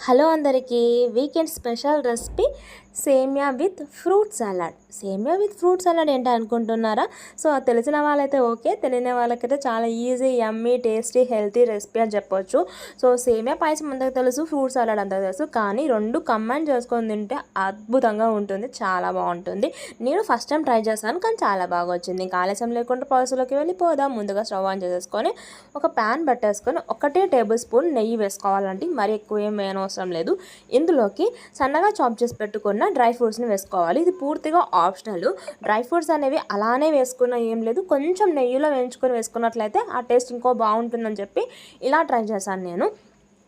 Hello అందరికీ weekend special recipe semiya with fruit salad. Semiya with fruit salad ఏంటి అనుకుంటున్నారా? So తెలిసిన వాళ్ళైతే ఓకే. తెలియని వాళ్ళకైతే చాలా easy yummy tasty healthy recipe అని చెప్పొచ్చు. సో సేమియా పాయసం అందరికి తెలుసు ఫ్రూట్ సలాడ్ అంతా తెలుసు. కానీ రెండు కంబైన్ చేసుకొని తింటే అద్భుతంగా ఉంటుంది చాలా బాగుంటుంది. నేను ఫస్ట్ టైం ట్రై చేశాను కానీ చాలా బాగా వచ్చింది. ఇంకా ఆలస్యం లేకుండా ప్రాసెస్లోకి వెళ్ళిపోదాం. ముందుగా స్టవ్ ఆన్ చేసేసుకొని ఒక ప్యాన్ పెట్టేసుకొని ఒకటే టేబుల్ స్పూన్ నెయ్యి వేసుకోవాలంటే మరి ఎక్కువ ఏం వేయనవసరం లేదు. ఇందులోకి సన్నగా చాప్ చేసి పెట్టుకొని ఉన్న డ్రై ఫ్రూట్స్ని వేసుకోవాలి. ఇది పూర్తిగా ఆప్షనల్. డ్రై ఫ్రూట్స్ అనేవి అలానే వేసుకున్న ఏం లేదు. కొంచెం నెయ్యిలో వేయించుకొని వేసుకున్నట్లయితే ఆ టేస్ట్ ఇంకో బాగుంటుందని చెప్పి ఇలా ట్రై చేశాను నేను.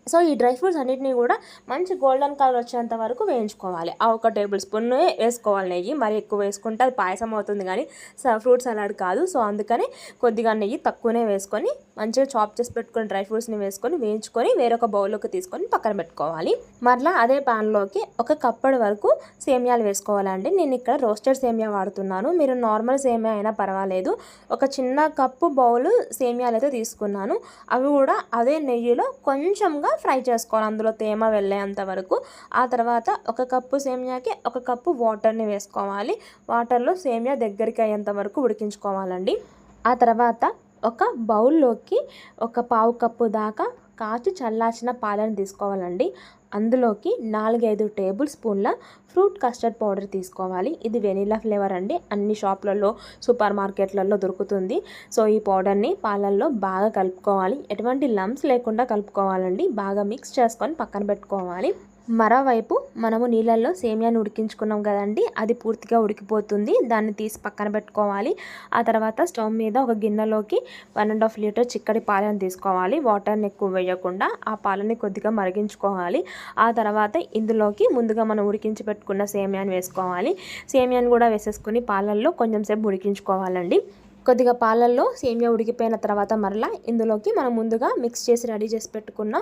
సో ఈ డ్రై ఫ్రూట్స్ అన్నిటిని కూడా మంచి గోల్డెన్ కలర్ వచ్చేంత వరకు వేయించుకోవాలి. ఆ ఒక టేబుల్ స్పూన్ వేసుకోవాలి నెయ్యి. మరి ఎక్కువ వేసుకుంటే అది పాయసం అవుతుంది కానీ ఫ్రూట్స్ సలాడ్ కాదు. సో అందుకని కొద్దిగా నెయ్యి తక్కువనే వేసుకొని మంచిగా చాప్ చేసి పెట్టుకుని డ్రై ఫ్రూట్స్ని వేసుకొని వేయించుకొని వేరొక బౌల్లోకి తీసుకొని పక్కన పెట్టుకోవాలి. మరలా అదే ప్యాన్లోకి ఒక కప్పటి వరకు సేమియాలు వేసుకోవాలండి. నేను ఇక్కడ రోస్టెడ్ సేమియా వాడుతున్నాను. మీరు నార్మల్ సేమియా అయినా పర్వాలేదు. ఒక చిన్న కప్పు బౌల్ సేమియాలు అయితే తీసుకున్నాను. అవి కూడా అదే నెయ్యిలో కొంచెంగా ఫ్రై చేసుకోవాలి. అందులో తేమ వెళ్ళేంత వరకు. ఆ తర్వాత ఒక కప్పు సేమియాకి ఒక కప్పు వాటర్ని వేసుకోవాలి. వాటర్లో సేమియా దగ్గరికి అయ్యేంత వరకు ఉడికించుకోవాలండి. ఆ తర్వాత ఒక బౌల్లోకి ఒక పావు కప్పు దాకా కాచి చల్లార్చిన పాలను తీసుకోవాలండి. అందులోకి నాలుగైదు టేబుల్ స్పూన్ల ఫ్రూట్ కస్టర్డ్ పౌడర్ తీసుకోవాలి. ఇది వెనీలా ఫ్లేవర్ అండి. అన్ని షాప్లలో సూపర్ మార్కెట్లలో దొరుకుతుంది. సో ఈ పౌడర్ని పాలల్లో బాగా కలుపుకోవాలి. ఎటువంటి లమ్స్ లేకుండా కలుపుకోవాలండి. బాగా మిక్స్ చేసుకొని పక్కన పెట్టుకోవాలి. మరోవైపు మనము నీళ్ళల్లో సేమియాను ఉడికించుకున్నాం కదండి అది పూర్తిగా ఉడికిపోతుంది. దాన్ని తీసి పక్కన పెట్టుకోవాలి. ఆ తర్వాత స్టవ్ మీద ఒక గిన్నెలోకి వన్ అండ్ హాఫ్ లీటర్ చిక్కడి పాలను తీసుకోవాలి. వాటర్ని ఎక్కువ వేయకుండా ఆ పాలని కొద్దిగా మరిగించుకోవాలి. ఆ తర్వాత ఇందులోకి ముందుగా మనం ఉడికించి పెట్టుకున్న సేమియాను వేసుకోవాలి. సేమియాను కూడా వేసేసుకుని పాలల్లో కొంచెం సేపు ఉడికించుకోవాలండి. కొద్దిగా పాలల్లో సేమియా ఉడికిపోయిన తర్వాత మరలా ఇందులోకి మనం ముందుగా మిక్స్ చేసి రెడీ చేసి పెట్టుకున్న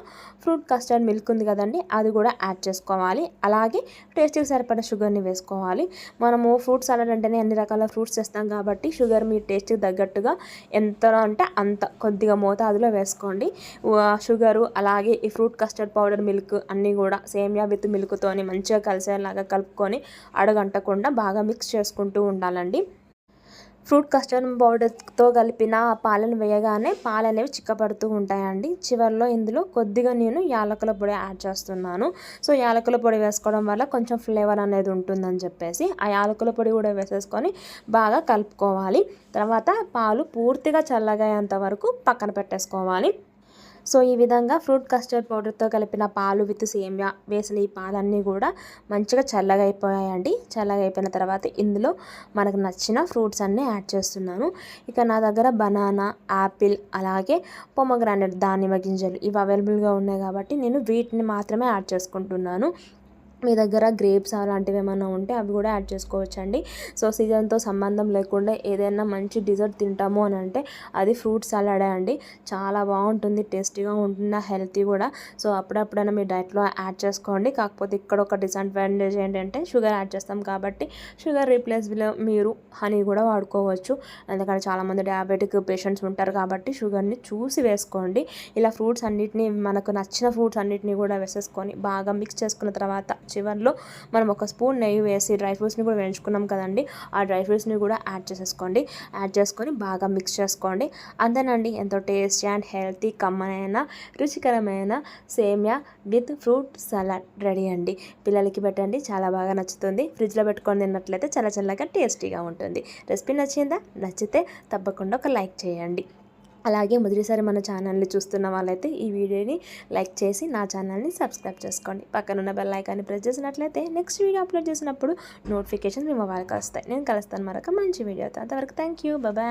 ఫ్రూట్ కస్టర్డ్ మిల్క్ ఉంది కదండి అది కూడా యాడ్ చేసుకోవాలి. అలాగే టేస్ట్కి సరిపడ షుగర్ని వేసుకోవాలి. మనము ఫ్రూట్ సలాడ్ అంటేనే అన్ని రకాల ఫ్రూట్స్ చేస్తాం కాబట్టి షుగర్ మీ టేస్ట్కి తగ్గట్టుగా ఎంత అంటే అంత కొద్దిగా మోతాదులో వేసుకోండి. షుగరు అలాగే ఈ ఫ్రూట్ కస్టర్డ్ పౌడర్ మిల్క్ అన్నీ కూడా సేమియా విత్ మిల్క్తోని మంచిగా కలిసేలాగా కలుపుకొని అడగంటకుండా బాగా మిక్స్ చేసుకుంటూ ఉండాలండి. ఫ్రూట్ కస్టర్డ్ పౌడర్తో కలిపిన పాలను వేయగానే పాలు అనేవి చిక్కపడుతూ ఉంటాయండి. చివరిలో ఇందులో కొద్దిగా నేను యాలకుల పొడి యాడ్ చేస్తున్నాను. సో యాలకుల పొడి వేసుకోవడం వల్ల కొంచెం ఫ్లేవర్ అనేది ఉంటుందని చెప్పేసి ఆ యాలకుల పొడి కూడా వేసేసుకొని బాగా కలుపుకోవాలి. తర్వాత పాలు పూర్తిగా చల్లగయ్యేంత వరకు పక్కన పెట్టేసుకోవాలి. సో ఈ విధంగా ఫ్రూట్ కస్టర్డ్ పౌడర్తో కలిపిన పాలు విత్ సేమియా వేసిన ఈ పాలన్నీ కూడా మంచిగా చల్లగా అయిపోయాయండి చల్లగా అయిపోయిన తర్వాత ఇందులో మనకు నచ్చిన ఫ్రూట్స్ అన్నీ యాడ్ చేస్తున్నాను. ఇక నా దగ్గర బనానా యాపిల్ అలాగే పొమగ్రానెట్ దానిమ్మ గింజలు ఇవి అవైలబుల్గా ఉన్నాయి కాబట్టి నేను వీటిని మాత్రమే యాడ్ చేసుకుంటున్నాను. మీ దగ్గర గ్రేప్స్ అలాంటివి ఏమైనా ఉంటే అవి కూడా యాడ్ చేసుకోవచ్చండి. సో సీజన్తో సంబంధం లేకుండా ఏదైనా మంచి డిజర్ట్ తింటాము అని అంటే అది ఫ్రూట్ సలాడే అండి. చాలా బాగుంటుంది టేస్టీగా ఉంటుంది హెల్తీ కూడా. సో అప్పుడప్పుడైనా మీ డైట్లో యాడ్ చేసుకోండి. కాకపోతే ఇక్కడ ఒక డిసడ్వాంటేజ్ ఏంటంటే షుగర్ యాడ్ చేస్తాం కాబట్టి షుగర్ రీప్లేస్లో మీరు హనీ కూడా వాడుకోవచ్చు. ఎందుకంటే చాలామంది డయాబెటిక్ పేషెంట్స్ ఉంటారు కాబట్టి షుగర్ని చూసి వేసుకోండి. ఇలా ఫ్రూట్స్ అన్నిటిని మనకు నచ్చిన ఫ్రూట్స్ అన్నిటినీ కూడా వేసేసుకొని బాగా మిక్స్ చేసుకున్న తర్వాత చివరిలో మనం ఒక స్పూన్ నెయ్యి వేసి డ్రై ఫ్రూట్స్ని కూడా వేయించుకున్నాం కదండి. ఆ డ్రై ఫ్రూట్స్ని కూడా యాడ్ చేసేసుకోండి. యాడ్ చేసుకొని బాగా మిక్స్ చేసుకోండి. అంతేనండి ఎంతో టేస్టీ అండ్ హెల్తీ కమ్మనైన రుచికరమైన సేమియా విత్ ఫ్రూట్ సలాడ్ రెడీ అండి. పిల్లలకి పెట్టండి చాలా బాగా నచ్చుతుంది. ఫ్రిడ్జ్లో పెట్టుకొని తిన్నట్లయితే చాలా చల్లగా టేస్టీగా ఉంటుంది. రెసిపీ నచ్చిందా? నచ్చితే తప్పకుండా ఒక లైక్ చేయండి. అలాగే మొదటిసారి మన ఛానల్ని చూస్తున్న వాళ్ళైతే ఈ వీడియోని లైక్ చేసి నా ఛానల్ని సబ్స్క్రైబ్ చేసుకోండి. పక్కనున్న బెల్ ఐకాన్ని ప్రెస్ చేసినట్లయితే నెక్స్ట్ వీడియో అప్లోడ్ చేసినప్పుడు నోటిఫికేషన్ మీ మొబైల్కి వస్తాయి. నేను కలుస్తాను మరొక మంచి వీడియోతో అంతవరకు థ్యాంక్ యూ బాయ్